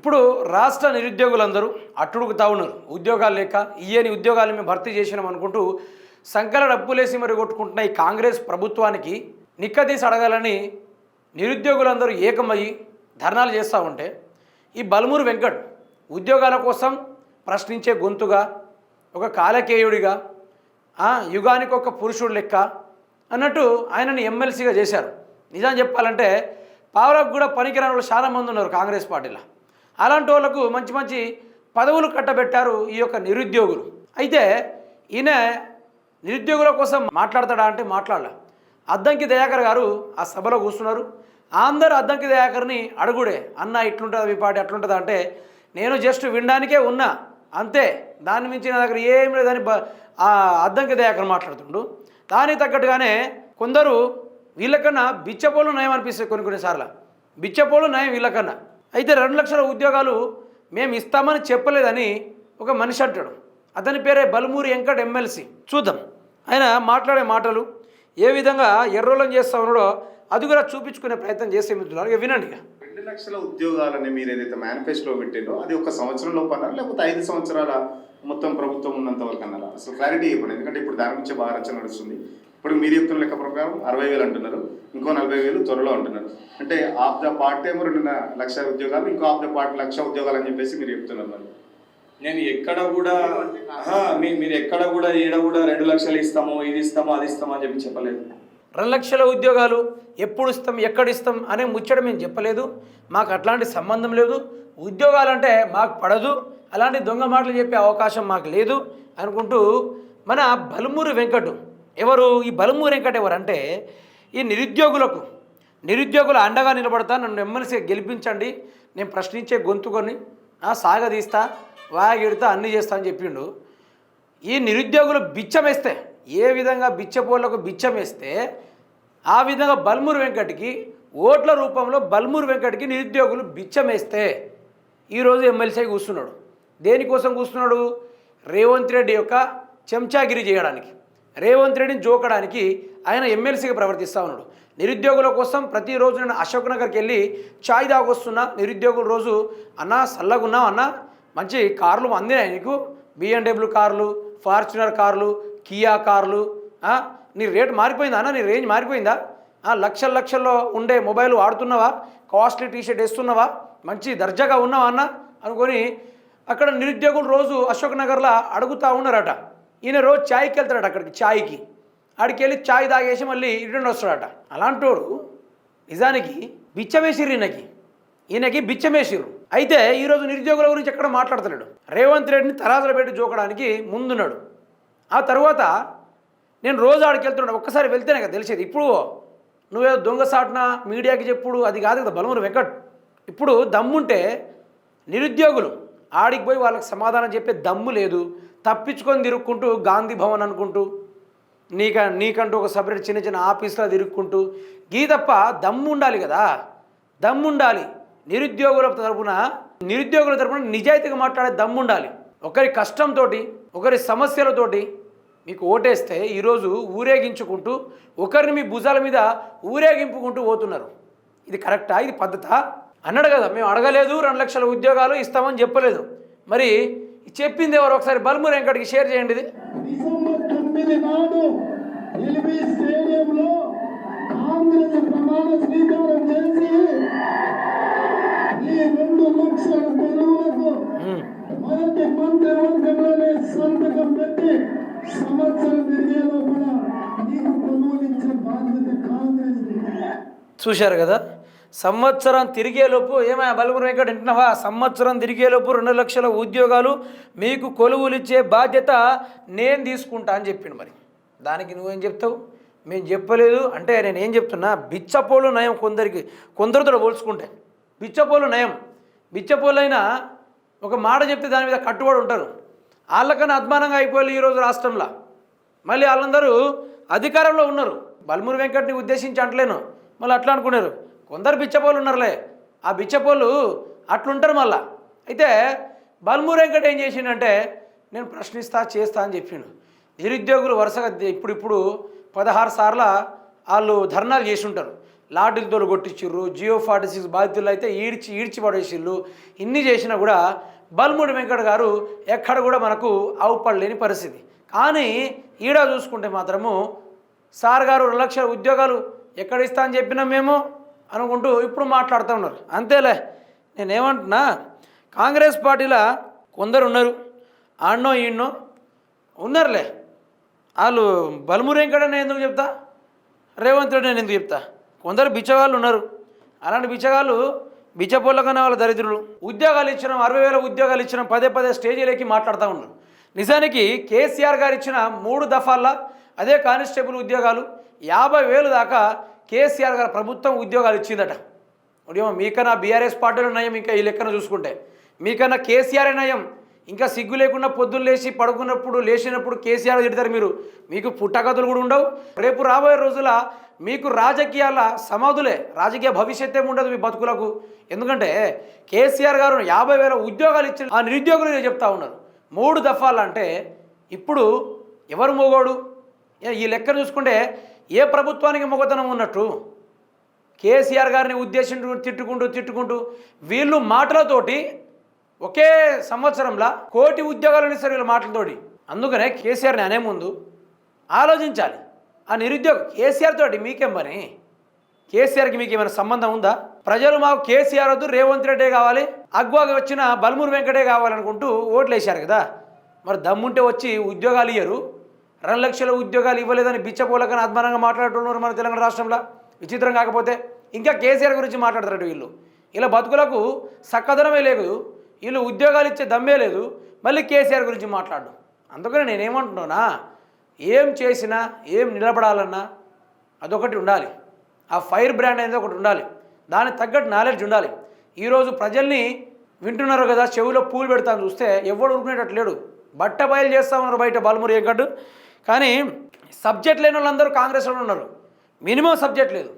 ఇప్పుడు రాష్ట్ర నిరుద్యోగులందరూ అట్టుడుగుతా ఉన్నారు ఉద్యోగాలు లేక ఇయ్యని ఉద్యోగాలు మేము భర్తీ చేసినాం అనుకుంటూ సంకల డబ్బులేసి మరి కొట్టుకుంటున్న ఈ కాంగ్రెస్ ప్రభుత్వానికి నిక్కదీసి అడగాలని నిరుద్యోగులందరూ ఏకమయ్యి ధర్నాలు చేస్తూ ఉంటే ఈ బలమూరు వెంకట్ ఉద్యోగాల కోసం ప్రశ్నించే గొంతుగా ఒక కాలకేయుడిగా యుగానికి ఒక పురుషుడు లెక్క అన్నట్టు ఆయనని ఎమ్మెల్సీగా చేశారు. నిజం చెప్పాలంటే పావులకు కూడా పనికిరాని వాళ్ళు చాలా మంది ఉన్నారు కాంగ్రెస్ పార్టీలో. అలాంటి వాళ్ళకు మంచి మంచి పదవులు కట్టబెట్టారు ఈ యొక్క నిరుద్యోగులు. అయితే ఈయన నిరుద్యోగుల కోసం మాట్లాడతాడా అంటే మాట్లాడలే. అద్దంకి దయాకర్ గారు ఆ సభలో కూర్చున్నారు. అందరూ అద్దంకి దయాకర్ని అడుగుడే అన్న ఇట్లుంటుంది మీ పాటి అట్లుంటుంది? అంటే నేను జస్ట్ వినడానికే ఉన్నా అంతే. దాని మించి నా దగ్గర ఏం లేదని ఆ అద్దంకి దయాకర్ మాట్లాడుతుండు. దానికి తగ్గట్టుగానే కొందరు వీళ్ళకన్నా బిచ్చపోలు నయం అనిపిస్తాయి కొన్ని కొన్నిసార్లు బిచ్చపోలు నయం వీళ్ళకన్నా. అయితే రెండు లక్షల ఉద్యోగాలు మేము ఇస్తామని చెప్పలేదని ఒక మనిషి అంటాడు. అతని పేరే బలమూరి వెంకట్ ఎమ్మెల్సీ. చూద్దాం. ఆయన మాట్లాడే మాటలు ఏ విధంగా ఎర్రోలం చేస్తా ఉన్నాడో అది కూడా చూపించుకునే ప్రయత్నం చేసే మిత్రులు. వినండి ఇక. రెండు లక్షల ఉద్యోగాలని మీరు ఏదైతే మేనిఫెస్టోలో పెట్టిందో అది ఒక సంవత్సరం లోపు అన్నారా లేకపోతే ఐదు సంవత్సరాల మొత్తం ప్రభుత్వం ఉన్నంత వరకు అన్నారా? అసలు క్లారిటీ ఇవ్వండి ఎందుకంటే ఇప్పుడు దాని గురించి బాగా రచన నడుస్తుంది. ఇప్పుడు మీరు చెప్తున్న లెక్క ప్రకారం అరవై వేలు అంటున్నారు. ఇంకో నలభై వేలు త్వరలో అంటున్నారు. అంటే ఆఫ్ ద పార్ట్ ఏమో రెండు లక్ష ఉద్యోగాలు ఇంకో ఆఫ్ ద పార్ట్ లక్ష ఉద్యోగాలు అని చెప్పేసి మీరు చెప్తున్నారు మరి. నేను ఎక్కడ కూడా మీరు ఎక్కడ కూడా ఈడ కూడా రెండు లక్షలు ఇస్తాము ఇది ఇస్తాము అది ఇస్తాము అని చెప్పి చెప్పలేదు. రెండు లక్షల ఉద్యోగాలు ఎప్పుడు ఇస్తాం ఎక్కడ ఇస్తాం అనే ముచ్చట మేము చెప్పలేదు. మాకు అట్లాంటి సంబంధం లేదు. ఉద్యోగాలంటే మాకు పడదు. అలాంటి దొంగ మాటలు చెప్పే అవకాశం మాకు లేదు అనుకుంటూ మన బలుమూరి వెంకట్ ఎవరు? ఈ బలము వెంకట ఎవరు ఎవరంటే ఈ నిరుద్యోగులకు నిరుద్యోగుల అండగా నిలబడతా నన్ను ఎమ్మెల్సీ గెలిపించండి నేను ప్రశ్నించే గొంతుకొని సాగదీస్తా వాగిడతా అన్నీ చేస్తా అని చెప్పిండు. ఈ నిరుద్యోగులు బిచ్చమేస్తే ఏ విధంగా బిచ్చపోళ్ళకు బిచ్చమేస్తే ఆ విధంగా బల్మూరు వెంకట్కి ఓట్ల రూపంలో బల్మూరు వెంకట్కి నిరుద్యోగులు బిచ్చమేస్తే ఈరోజు ఎమ్మెల్సీ కూర్చున్నాడు. దేనికోసం కూర్చున్నాడు? రేవంత్ రెడ్డి యొక్క చెంచాగిరి చేయడానికి. రేవంత్ రెడ్డిని జోకడానికి ఆయన ఎమ్మెల్సీగా ప్రవర్తిస్తూ ఉన్నాడు. నిరుద్యోగుల కోసం ప్రతిరోజు నేను అశోక్ నగర్కి వెళ్ళి ఛాయ్ తాగొస్తున్నా. నిరుద్యోగుల రోజు అన్న చల్లగున్నావు అన్న? మంచి కార్లు అందినాయి నీకు. బిఎండబ్ల్యూ కార్లు ఫార్చునర్ కార్లు కియా కార్లు నీ రేట్ మారిపోయిందా అన్న? నీ రేంజ్ మారిపోయిందా? లక్షల లక్షల్లో ఉండే మొబైల్ వాడుతున్నావా? కాస్ట్లీ టీషర్ట్ వేస్తున్నావా? మంచి దర్జాగా ఉన్నావా అన్న? అనుకొని అక్కడ నిరుద్యోగులు రోజు అశోక్ నగర్లో అడుగుతూ ఉన్నారట. ఈయన రోజు ఛాయ్కి వెళ్తాడు అక్కడికి ఛాయ్కి. ఆడికి వెళ్ళి ఛాయ్ తాగేసి మళ్ళీ ఇటు వస్తాడట. అలాంటోడు నిజానికి బిచ్చమేసిర్రు ఈయనకి. ఈయనకి బిచ్చమేసిర్రు. అయితే ఈరోజు నిరుద్యోగుల గురించి ఎక్కడ మాట్లాడతలేడు. రేవంత్ రెడ్డిని తరాజులు పెట్టి జోకడానికి ముందున్నాడు. ఆ తర్వాత నేను రోజు ఆడికి వెళ్తున్నాడు. ఒక్కసారి వెళ్తేనే కదా తెలిసేది. ఇప్పుడు నువ్వేదో దొంగ సాటున? మీడియాకి చెప్పుడు? అది కాదు కదా బలమురు వెంకట్. ఇప్పుడు దమ్ముంటే నిరుద్యోగులు ఆడికి పోయి వాళ్ళకి సమాధానం చెప్పే దమ్ము లేదు. తప్పించుకొని తిరుక్కుంటూ గాంధీ భవన్ అనుకుంటూ నీక నీకంటూ ఒక సపరేట్ చిన్న చిన్న ఆఫీస్లో తిరుక్కుంటూ గీ తప్ప దమ్ము ఉండాలి కదా. దమ్ము ఉండాలి నిరుద్యోగుల తరపున నిరుద్యోగుల తరపున నిజాయితీగా మాట్లాడే దమ్ము ఉండాలి ఒకరి కష్టంతో ఒకరి సమస్యలతోటి మీకు ఓటేస్తే ఈరోజు ఊరేగించుకుంటూ ఒకరిని మీ భుజాల మీద ఊరేగింపుకుంటూ పోతున్నారు. ఇది కరెక్టా? ఇది పద్ధతా? అన్నాడు కదా మేము అడగలేదు రెండు లక్షల ఉద్యోగాలు ఇస్తామని చెప్పలేదు. మరి చెప్పింది ఎవరు? ఒకసారి బల్మూరు వెంకటికి షేర్ చేయండి ఇది. డిసెంబర్ తొమ్మిది నాడు ఎల్బీ స్టేడియంలో కాంగ్రెస్ ప్రమాణ స్వీకారం చేసి ఈ రెండు లక్షల తెలుగులకు ఉమ్. మొదటి మంత్రివర్గంలోనే సంతకం పెట్టి సంవత్సరం తిరిగే లోపల నీకు కొనుగోలించే బాధ్యత కాంగ్రెస్ చూశారు కదా? సంవత్సరం తిరిగేలోపు ఏమయ్యా బలుగురు వెంకట వింటున్నావా? సంవత్సరం తిరిగేలోపు రెండు లక్షల ఉద్యోగాలు మీకు కొలువులు ఇచ్చే బాధ్యత నేను తీసుకుంటా అని చెప్పిండు మరి. దానికి నువ్వేం చెప్తావు? మేము చెప్పలేదు. అంటే నేను ఏం చెప్తున్నా? బిచ్చపోలు నయం కొందరికి. కొందరితో పోల్చుకుంటే. బిచ్చపోలు నయం. బిచ్చపోలైనా ఒక మాట చెప్తే దాని మీద కట్టుబడి ఉంటారు. వాళ్ళకన్నా అద్మానంగా అయిపోయి ఈరోజు రాష్ట్రంలో. మళ్ళీ వాళ్ళందరూ అధికారంలో ఉన్నారు. బల్మూరి వెంకట్ని ఉద్దేశించి అంటలేను. మళ్ళీ అట్లా అనుకున్నారు. కొందరు బిచ్చపోలు ఉన్నారులే. ఆ బిచ్చపోలు అట్లుంటారు మళ్ళా. అయితే బల్మూరి వెంకట ఏం చేసిండంటే నేను ప్రశ్నిస్తా చేస్తా అని చెప్పిండు. నిరుద్యోగులు వరుసగా ఇప్పుడు ఇప్పుడు పదహారు సార్ల వాళ్ళు ధర్నాలు చేసి ఉంటారు లాటిలతో కొట్టించిర్రు జియో ఫార్టీ సిక్స్ బాధితులు అయితే ఈడ్చి ఈడ్చి పడేసిళ్ళు ఇన్ని చేసినా కూడా బల్ముడి వెంకట గారు ఎక్కడ కూడా మనకు అవుపడలేని పరిస్థితి. కానీ ఈడ చూసుకుంటే మాత్రము సార్ గారు రెండు లక్షల ఉద్యోగాలు ఎక్కడ ఇస్తా అని చెప్పినా మేము? అనుకుంటూ ఇప్పుడు మాట్లాడుతూ ఉన్నారు. అంతేలే నేనేమంటున్నా కాంగ్రెస్ పార్టీలో కొందరు ఉన్నారు ఆడనో ఈడనో ఉన్నారులే. వాళ్ళు బలమురేంకడ నేను ఎందుకు చెప్తా? రేవంత్ రెడ్డి నేను ఎందుకు చెప్తా? కొందరు బిచ్చగాళ్ళు ఉన్నారు. అలాంటి బిచ్చగాళ్ళు బిచ్చపోళ్ళకనే వాళ్ళ దరిద్రులు. ఉద్యోగాలు ఇచ్చిన అరవై వేల ఉద్యోగాలు ఇచ్చిన పదే పదే స్టేజీలకి మాట్లాడుతూ ఉన్నారు. నిజానికి కేసీఆర్ గారు ఇచ్చిన మూడు దఫాల్లో అదే కానిస్టేబుల్ ఉద్యోగాలు యాభై వేలు దాకా కేసీఆర్ గారు ప్రభుత్వం ఉద్యోగాలు ఇచ్చిందట. ఏమో మీకన్నా బీఆర్ఎస్ పార్టీలో నయం ఇంకా ఈ లెక్కన చూసుకుంటే. మీకన్నా కేసీఆర్ నయం. ఇంకా సిగ్గు లేకుండా పొద్దున్న లేచి పడుకున్నప్పుడు లేచినప్పుడు కేసీఆర్ తిడతారు మీరు. మీకు పుట్టగతులు కూడా ఉండవు. రేపు రాబోయే రోజుల మీకు రాజకీయాల సమాధులే. రాజకీయ భవిష్యత్తే ఉండదు మీ బతుకులకు. ఎందుకంటే కేసీఆర్ గారు యాభై వేల ఉద్యోగాలు ఇచ్చిన ఆ నిరుద్యోగులు నేను చెప్తా ఉన్నారు మూడు దఫాలు అంటే ఇప్పుడు ఎవరు మోగోడు? ఈ లెక్కను చూసుకుంటే ఏ ప్రభుత్వానికి మొగతనం ఉన్నట్టు? కేసీఆర్ గారిని ఉద్దేశించు తిట్టుకుంటూ తిట్టుకుంటూ వీళ్ళు మాటలతోటి ఒకే సంవత్సరంలో కోటి ఉద్యోగాలు ఇస్తారు వీళ్ళ మాటలతోటి. అందుకనే కేసీఆర్ని అనే ముందు ఆలోచించాలి. ఆ నిరుద్యోగం కేసీఆర్ తోటి మీకేం పని? కేసీఆర్కి మీకు ఏమైనా సంబంధం ఉందా? ప్రజలు మాకు కేసీఆర్ వద్దు రేవంత్ రెడ్డే కావాలి అగ్వాకి వచ్చిన బల్మూరు వెంకటే కావాలనుకుంటూ ఓట్లు వేశారు కదా. మరి దమ్ముంటే వచ్చి ఉద్యోగాలు ఇయ్యరు. రెండు లక్షల ఉద్యోగాలు ఇవ్వలేదని బిచ్చపోలకని అద్భుతంగా మాట్లాడుతున్నారు మన తెలంగాణ రాష్ట్రంలో. విచిత్రం కాకపోతే ఇంకా కేసీఆర్ గురించి మాట్లాడతారు వీళ్ళు. ఇలా బతుకులకు సక్కదనమే లేదు. వీళ్ళు ఉద్యోగాలు ఇచ్చే దమ్మే లేదు. మళ్ళీ కేసీఆర్ గురించి మాట్లాడు. అందుకని నేనేమంటున్నానా? ఏం చేసినా ఏం నిలబడాలన్నా అదొకటి ఉండాలి. ఆ ఫైర్ బ్రాండ్ అనేది ఒకటి ఉండాలి. దానికి తగ్గట్టు నాలెడ్జ్ ఉండాలి. ఈరోజు ప్రజల్ని వింటున్నారు కదా చెవిలో పూలు పెడతాను చూస్తే ఎవడు ఉరుకునేటట్టు లేడు. బట్ట బయలు చేస్తా ఉన్నారు బయట బాలమురి ఎక్కడు కానీ సబ్జెక్ట్ లేని వాళ్ళందరూ కాంగ్రెస్లో ఉన్నారు. మినిమం సబ్జెక్ట్ లేదు.